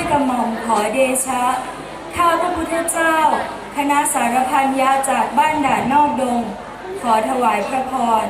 ยกระหม่อมขอเดชะ ข้าพระพุทธเจ้า คณะสารพันยาจากบ้านด่านนอกดง ขอถวายพระพร